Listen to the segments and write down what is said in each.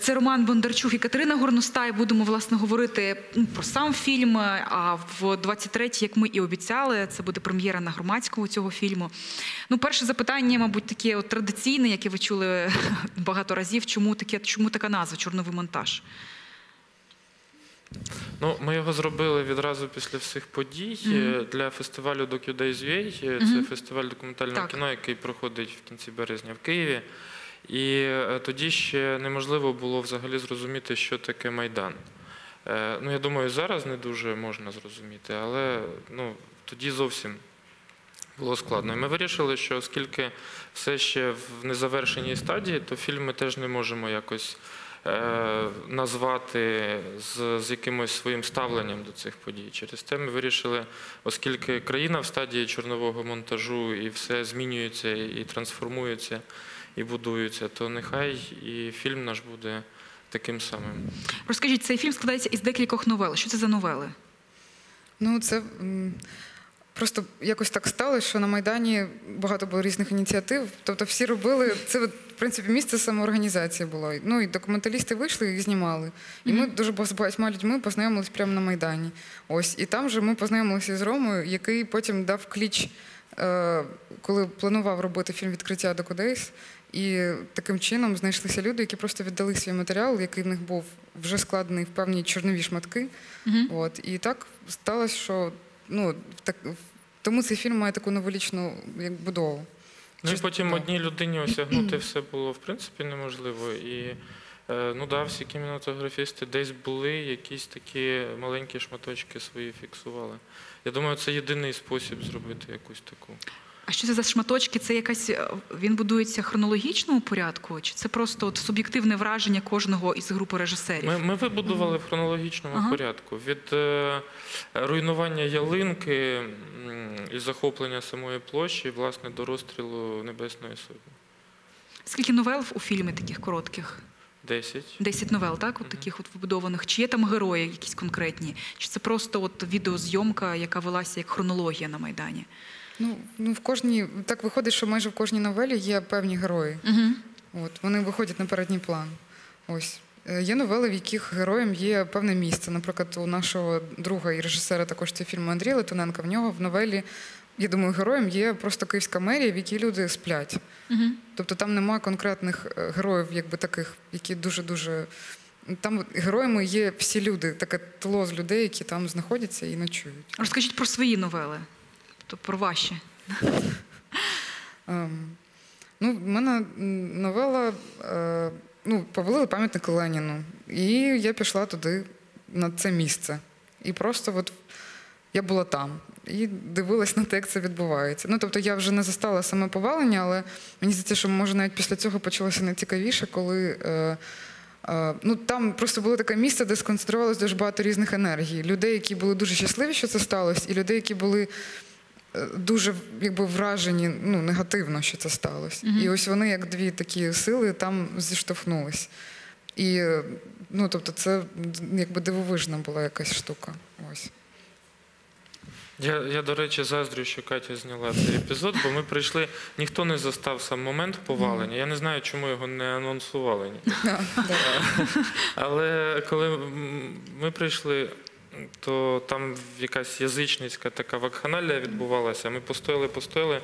Це Роман Бондарчук і Катерина Горностай. Будемо власне говорити ну, про сам фільм. А в 23-й, як ми і обіцяли, це буде прем'єра на громадському цього фільму. Ну, перше запитання, мабуть, таке от традиційне, яке ви чули багато разів. Чому таке, чому така назва чорновий монтаж? Ну, ми його зробили відразу після всіх подій Мгм. е, для фестивалю DocuDays.ua. Е, Це Мгм. фестиваль документального Так. кіно, який проходить в кінці березня в Києві. І е, тоді ще неможливо було взагалі зрозуміти, що таке Майдан. Е, Ну, я думаю, зараз не дуже можна зрозуміти, але ну, тоді зовсім було складно. І ми вирішили, що оскільки все ще в незавершеній стадії, то фільм ми теж не можемо якось е, назвати з, з якимось своїм ставленням до цих подій. Через те ми вирішили, оскільки країна в стадії чорнового монтажу і все змінюється і трансформується, і будується, то нехай і фільм наш буде таким самим. Розкажіть, цей фільм складається із декількох новел. Що це за новели? Ну, це просто якось так сталося, що на Майдані багато було різних ініціатив. Тобто всі робили це, в принципі, місце самоорганізації було. Ну і документалісти вийшли і знімали. І ми дуже з багатьма людьми познайомились прямо на Майдані. Ось і там же ми познайомилися з Ромою, який потім дав кліч, е, коли планував робити фільм відкриття до. І таким чином знайшлися люди, які просто віддали свій матеріал, який в них був вже складений в певні чорнові шматки. Мгм. От і так сталося, що ну так тому цей фільм має таку новолічну як будову. Ну і потім да. одній людині осягнути все було в принципі неможливо. І е, ну да, всі кінематографісти десь були, якісь такі маленькі шматочки свої фіксували. Я думаю, це єдиний спосіб зробити якусь таку. А що це за шматочки? Це якась е, він будується в хронологічному порядку, чи це просто от суб'єктивне враження кожного із групи режисерів? Ми, ми вибудували в хронологічному Ага. порядку від е, руйнування ялинки і захоплення самої площі, власне, до розстрілу Небесної Сотні. Скільки новел у фільмі таких коротких? Десять. Десять новел, так? От таких от вибудованих. Чи є там герої якісь конкретні? Чи це просто от відеозйомка, яка велася як хронологія на Майдані? Ну ну в кожній так виходить, що майже в кожній новелі є певні герої. Угу. От вони виходять на передній план. Ось Е, є новели, в яких героєм є певне місце. Наприклад, у нашого друга і режисера також цього фільму Андрія Литвиненка, в нього в новелі, я думаю, героєм є просто київська мерія, в якій люди сплять. Угу. Тобто там немає конкретних е, героїв, якби таких, які дуже-дуже. Там героями є всі люди, таке тло з людей, які там знаходяться і ночують. Розкажіть про свої новели, тобто про ваші. Ем, ну, в мене новела е, ну, повалили пам'ятник Леніну. І я пішла туди, на це місце. І просто от я була там і дивилась на те, як це відбувається. Ну, тобто я вже не застала саме повалення, але мені здається, що може навіть після цього почалося найцікавіше, коли. Е, е, Ну, там просто було таке місце, де сконцентрувалося дуже багато різних енергій. Людей, які були дуже щасливі, що це сталося, і людей, які були е, дуже якби, вражені ну, негативно, що це сталося. Мгм. І ось вони, як дві такі сили, там зіштовхнулись. І ну, тобто, це якби дивовижна була якась штука. Ось. Я, я, до речі, заздрю, що Катя зняла цей епізод, бо ми прийшли, ніхто не застав сам момент повалення. Я не знаю, чому його не анонсували. Але коли ми прийшли, то там якась язичницька така вакханалія відбувалася. Ми постояли, постояли,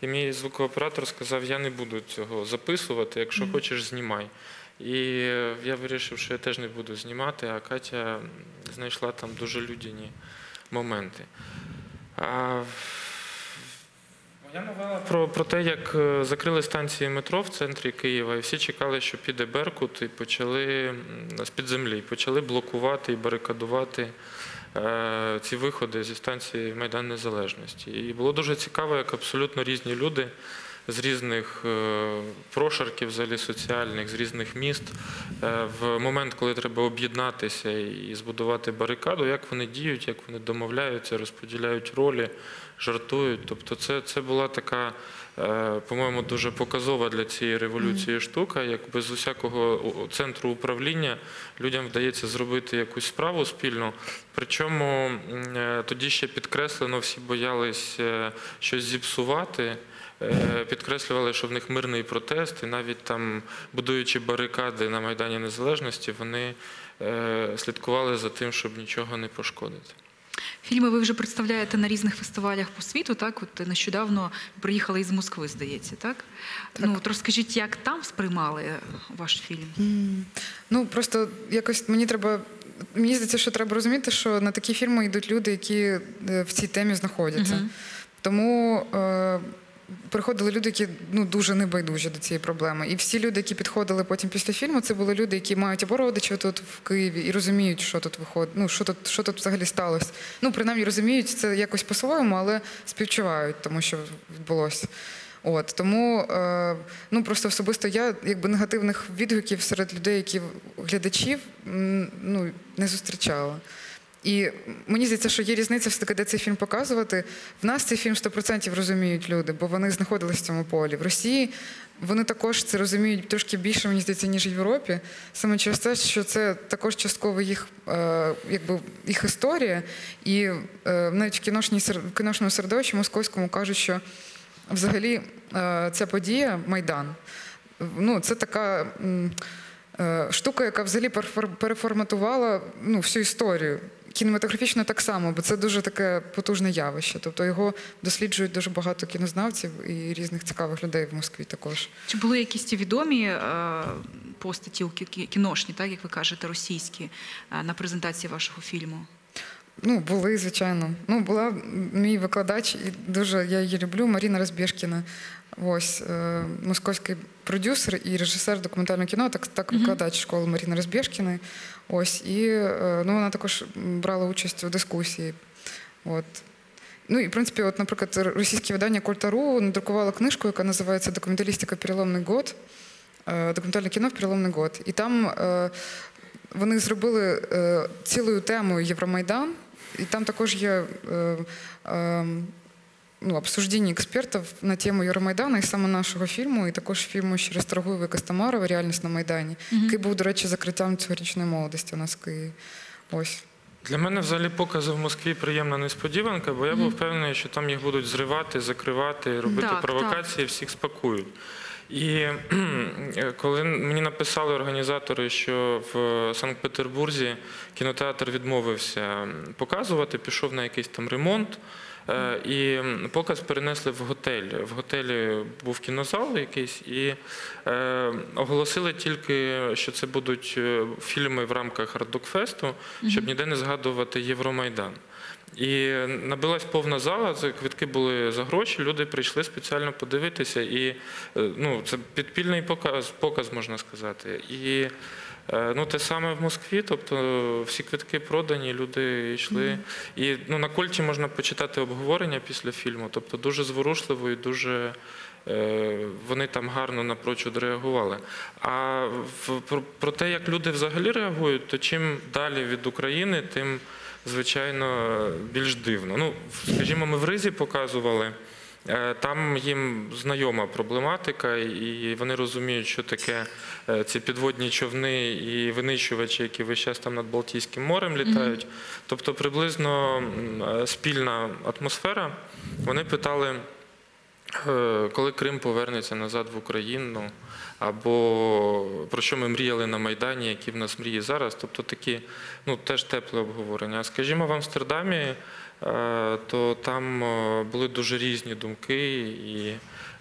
і мій звукооператор сказав: я не буду цього записувати, якщо хочеш, знімай. І я вирішив, що я теж не буду знімати, а Катя знайшла там дуже людяні моменти. Моя новела про, про те, як е, закрили станції метро в центрі Києва, і всі чекали, що піде Беркут, і почали з-під землі, почали блокувати і барикадувати е, ці виходи зі станції Майдан Незалежності. І було дуже цікаво, як абсолютно різні люди з різних е, прошарків, взагалі соціальних, з різних міст, е, в момент, коли треба об'єднатися і збудувати барикаду, як вони діють, як вони домовляються, розподіляють ролі, жартують. Тобто, це, це була така, е, по-моєму, дуже показова для цієї революції штука, як без усякого центру управління людям вдається зробити якусь справу спільну. Причому тоді ще підкреслено, всі боялись щось зіпсувати. Е, Підкреслювали, що в них мирний протест, і навіть там, будуючи барикади на Майдані Незалежності, вони е, слідкували за тим, щоб нічого не пошкодити. Фільми ви вже представляєте на різних фестивалях по світу. Так, от нещодавно приїхали із Москви, здається, так? Ну от розкажіть, як там сприймали ваш фільм? М, Ну просто якось мені треба. Мені здається, що треба розуміти, що на такі фільми йдуть люди, які е, в цій темі знаходяться. Мгм. Тому е, приходили люди, які ну дуже небайдужі до цієї проблеми. І всі люди, які підходили потім після фільму, це були люди, які мають або родичів тут в Києві і розуміють, що тут виходить, ну що тут, що тут взагалі сталося. Ну, принаймні розуміють це якось по-своєму, але співчувають тому, що відбулося. От тому е, ну просто особисто я якби негативних відгуків серед людей, які глядачів ну не зустрічала. І мені здається, що є різниця все таки, де цей фільм показувати. В нас цей фільм 100% розуміють люди, бо вони знаходились в цьому полі. В Росії вони також це розуміють трошки більше, мені здається, ніж в Європі. Саме через те, що це також частково їх, е, якби, їх історія. І е, навіть в кіношній в кіношному середовищі московському кажуть, що взагалі е, ця подія Майдан. Ну, це така е, штука, яка взагалі перефор- переформатувала ну, всю історію. Кінематографічно так само, бо це дуже таке потужне явище. Тобто його досліджують дуже багато кінознавців і різних цікавих людей в Москві також. Чи були якісь ті відомі е, постаті кіношні, так як ви кажете, російські е, на презентації вашого фільму? Ну, були, звичайно. Ну, була мій викладач, і дуже я її люблю, Маріна Розбєшкіна. Ось е, московський продюсер і режисер документального кіно, так, так викладач школи Маріни Розбєшкіної. Ось, і е, ну, вона також брала участь у дискусії. От. Ну і в принципі, от, наприклад, російське видання Кольтару надрукувало книжку, яка називається Документалістика Переломний год. е, Документальне кіно переломний год. І там е, вони зробили цілою темою Євромайдан, і там також є е, е, ну, обсуждення експертів на тему Євромайдану і саме нашого фільму, і також фільму ще Ресторгуєва і Костомарова Реальність на Майдані, Мгм. який був, до речі, закриттям цьогорічної молодості у нас в Києві. Ось. Для мене взагалі покази в Москві приємна несподіванка, бо я був впевнений, що там їх будуть зривати, закривати, робити Так, провокації, всіх спакують. І коли мені написали організатори, що в Санкт-Петербурзі кінотеатр відмовився показувати, пішов на якийсь там ремонт. Е, І показ перенесли в готель. В готелі був кінозал якийсь, і е, оголосили тільки, що це будуть е, фільми в рамках Ардукфесту, щоб ніде не згадувати Євромайдан. І набилась повна зала, квитки були за гроші, люди прийшли спеціально подивитися. І ну, це підпільний показ, показ, можна сказати. І ну, те саме в Москві, тобто всі квитки продані, люди йшли. І ну, на Кольті можна почитати обговорення після фільму, тобто дуже зворушливо і дуже. е, Вони там гарно напрочуд реагували. А в- про, про те, як люди взагалі реагують, то чим далі від України, тим звичайно більш дивно. Ну, скажімо, ми в Ризі показували. Е, Там їм знайома проблематика, і вони розуміють, що таке е, ці підводні човни і винищувачі, які весь час там над Балтійським морем літають. Тобто приблизно е, спільна атмосфера. Вони питали, коли Крим повернеться назад в Україну, або про що ми мріяли на Майдані, які в нас мрії зараз. Тобто такі ну, теж тепле обговорення. Скажімо, в Амстердамі, е, то там е, були дуже різні думки, і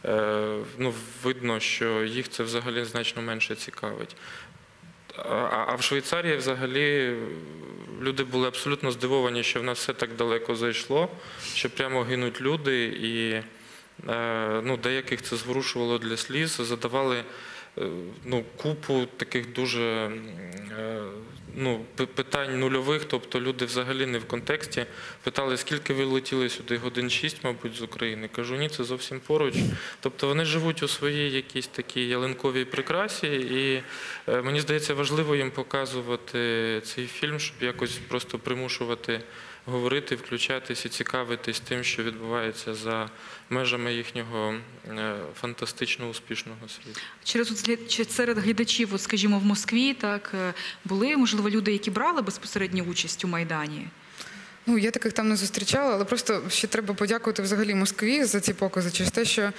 е, ну, видно, що їх це взагалі значно менше цікавить. А в Швейцарії взагалі люди були абсолютно здивовані, що в нас все так далеко зайшло, що прямо гинуть люди, і ну, деяких це зворушувало для сліз, задавали е, ну, купу таких дуже е, ну, питань нульових, тобто люди взагалі не в контексті. Питали, скільки ви летіли сюди, годин 6, мабуть, з України. Кажу, ні, це зовсім поруч. Тобто вони живуть у своїй якійсь такій ялинковій прикрасі, і е, мені здається, важливо їм показувати цей фільм, щоб якось просто примушувати говорити, включатись і цікавитись тим, що відбувається за межами їхнього е, фантастично успішного світу. Через чи серед глядачів, от, скажімо, в Москві, так е, були можливо люди, які брали безпосередню участь у майдані. Ну, я таких там не зустрічала, але просто ще треба подякувати взагалі Москві за ці покази через те, що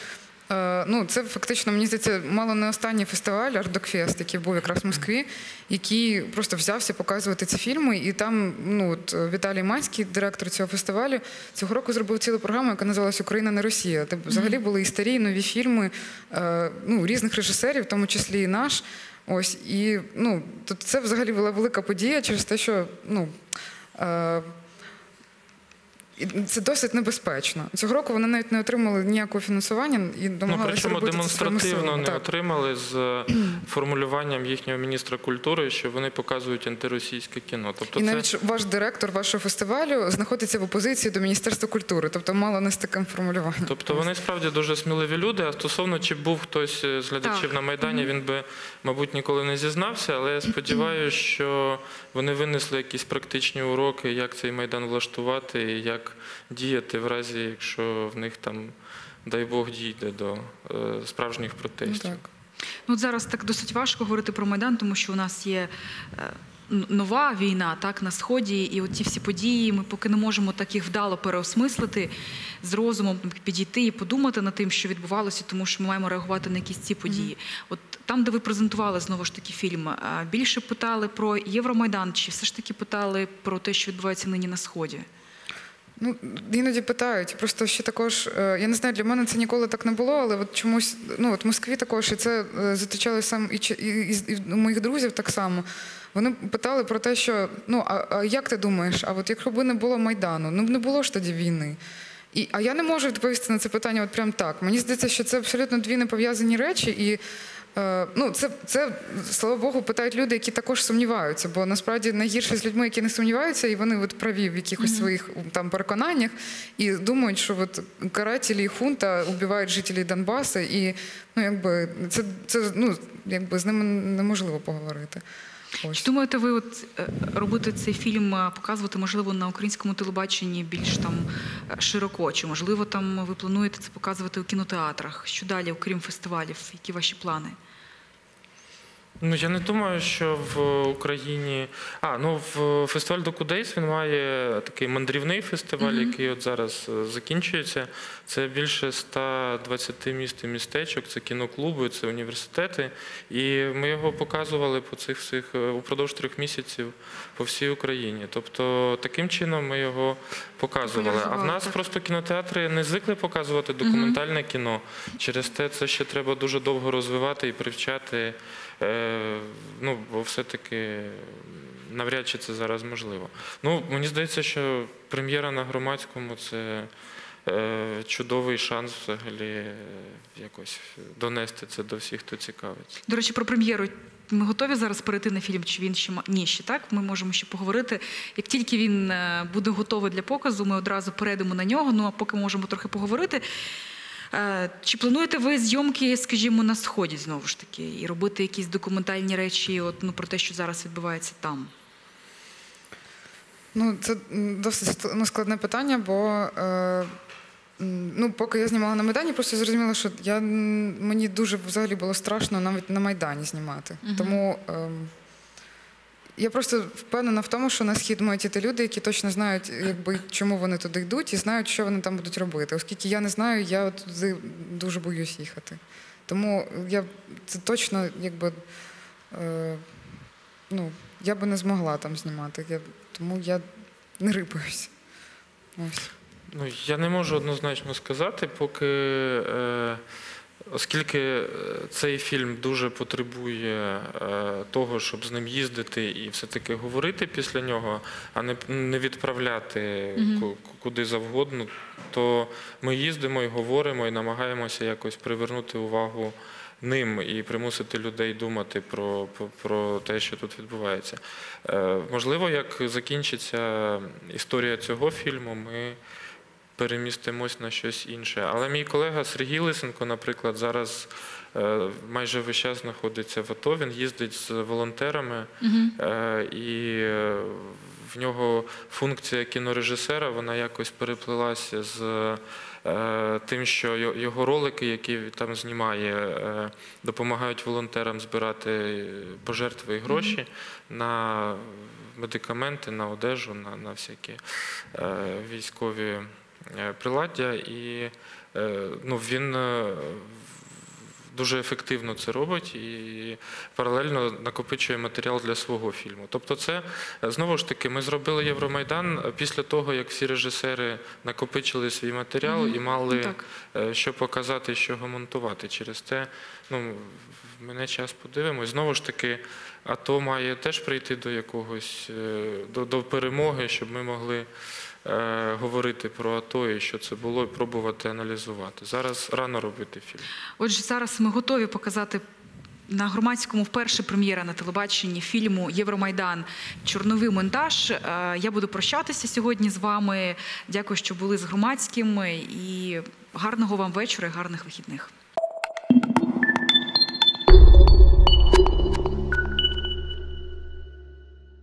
ну, це фактично, мені здається, мало не останній фестиваль Ардокфест, який був якраз в Москві, який просто взявся показувати ці фільми. І там ну, от, е, Віталій Манський, директор цього фестивалю, цього року зробив цілу програму, яка називалась Україна не Росія. Де взагалі були і старі, і нові фільми е, ну, різних режисерів, в тому числі і наш. Ось і ну, тут це взагалі була велика подія через те, що ну. Е, і це досить небезпечно. Цього року вони навіть не отримали ніякого фінансування і Ну, домагалися причому робити це своїми демонстративно не Так. отримали з е, формулюванням їхнього міністра культури, що вони показують антиросійське кіно. Тобто І це навіть ваш директор вашого фестивалю знаходиться в опозиції до Міністерства культури, тобто мало не з таким формулюванням. Тобто вони справді дуже сміливі люди. А стосовно чи був хтось з глядачів Так. на майдані, він би, мабуть, ніколи не зізнався. Але я сподіваюся, що вони винесли якісь практичні уроки, як цей майдан влаштувати, і як діяти в разі, якщо в них там, дай Бог, дійде до е, справжніх Ну, протестів. так. Ну, зараз так досить важко говорити про Майдан, тому що у нас є е, нова війна так, на Сході, і ті всі події, ми поки не можемо так їх вдало переосмислити, з розумом підійти і подумати над тим, що відбувалося, тому що ми маємо реагувати на якісь ці події. От там, де ви презентували знову ж таки фільм, більше питали про Євромайдан, чи все ж таки питали про те, що відбувається нині на Сході? Ну, іноді питають. Просто ще також, е, я не знаю, для мене це ніколи так не було, але от чомусь, ну от в Москві також, і це е, зустрічали сам і, і, і, і моїх друзів так само. Вони питали про те, що ну а, а як ти думаєш, а от б не було Майдану, ну не було ж тоді війни. І, а я не можу відповісти на це питання от прям так. Мені здається, що це абсолютно дві непов'язані речі, і ну, це, це, слава Богу, питають люди, які також сумніваються. Бо насправді найгірше з людьми, які не сумніваються, і вони от праві в якихось своїх там переконаннях і думають, що от карателі і хунта вбивають жителів Донбасу, і ну, якби, це, це ну, якби, з ними неможливо поговорити. Чи Ось. думаєте, ви от е, робити цей фільм, е, показувати можливо на українському телебаченні більш там е, широко? Чи можливо там ви плануєте це показувати у кінотеатрах? Що далі, окрім фестивалів? Які ваші плани? Ну я не думаю, що в Україні. А, ну в фестиваль Докудейс він має такий мандрівний фестиваль, Мгм. який от зараз е, закінчується. Це більше 120 міст і містечок, це кіноклуби, це університети. І ми його показували по цих всіх е, упродовж трьох місяців по всій Україні. Тобто таким чином ми його показували. А в нас просто кінотеатри не звикли показувати документальне кіно. Через те це ще треба дуже довго розвивати і привчати. Е, ну, бо все-таки навряд чи це зараз можливо. Ну, мені здається, що прем'єра на громадському це е, чудовий шанс взагалі якось донести це до всіх, хто цікавиться. До речі, про прем'єру. Ми готові зараз перейти на фільм, чи він ще ні, ще так. Ми можемо ще поговорити. Як тільки він е, буде готовий для показу, ми одразу перейдемо на нього. Ну а поки можемо трохи поговорити. Е, Чи плануєте ви зйомки, скажімо, на сході знову ж таки, і робити якісь документальні речі, от ну про те, що зараз відбувається там? Ну, це досить ну, складне питання, бо е, ну, поки я знімала на Майдані, просто зрозуміла, що я, мені дуже взагалі було страшно навіть на Майдані знімати. Мгм. Тому ем, я просто впевнена в тому, що на схід мають іти люди, які точно знають, якби, чому вони туди йдуть, і знають, що вони там будуть робити. Оскільки я не знаю, я туди дуже боюсь їхати. Тому я це точно якби. Е, ну, я би не змогла там знімати. Я, тому я не рипаюсь. Ось. Ну, я не можу однозначно сказати, поки, е, оскільки е, цей фільм дуже потребує е, того, щоб з ним їздити і все-таки говорити після нього, а не, відправляти куди завгодно, то ми їздимо і говоримо, і намагаємося якось привернути увагу ним і примусити людей думати про, про, про те, що тут відбувається. Е, можливо, як закінчиться історія цього фільму, ми перемістимось на щось інше. Але мій колега Сергій Лисенко, наприклад, зараз е, майже весь час знаходиться в АТО. Він їздить з волонтерами Угу. е, і е, в нього функція кінорежисера, вона якось переплилася з е, тим, що його ролики, які він там знімає, е, допомагають волонтерам збирати пожертви і гроші на медикаменти, на одежу, на, на всякі е, військові приладдя. І е, ну, він е, дуже ефективно це робить і паралельно накопичує матеріал для свого фільму. Тобто, це е, знову ж таки, ми зробили Євромайдан е, після того, як всі режисери накопичили свій матеріал і мали Так. е, що показати, що його монтувати. Через те, ну, мене час подивимось. Знову ж таки, АТО має теж прийти до якогось е, до, до перемоги, щоб ми могли е, говорити про АТО що це було, і пробувати аналізувати. Зараз рано робити фільм. Отже, зараз ми готові показати. На громадському вперше прем'єра на телебаченні фільму Євромайдан Чорновий монтаж. Е, Я буду прощатися сьогодні з вами. Дякую, що були з громадським і гарного вам вечора, і гарних вихідних.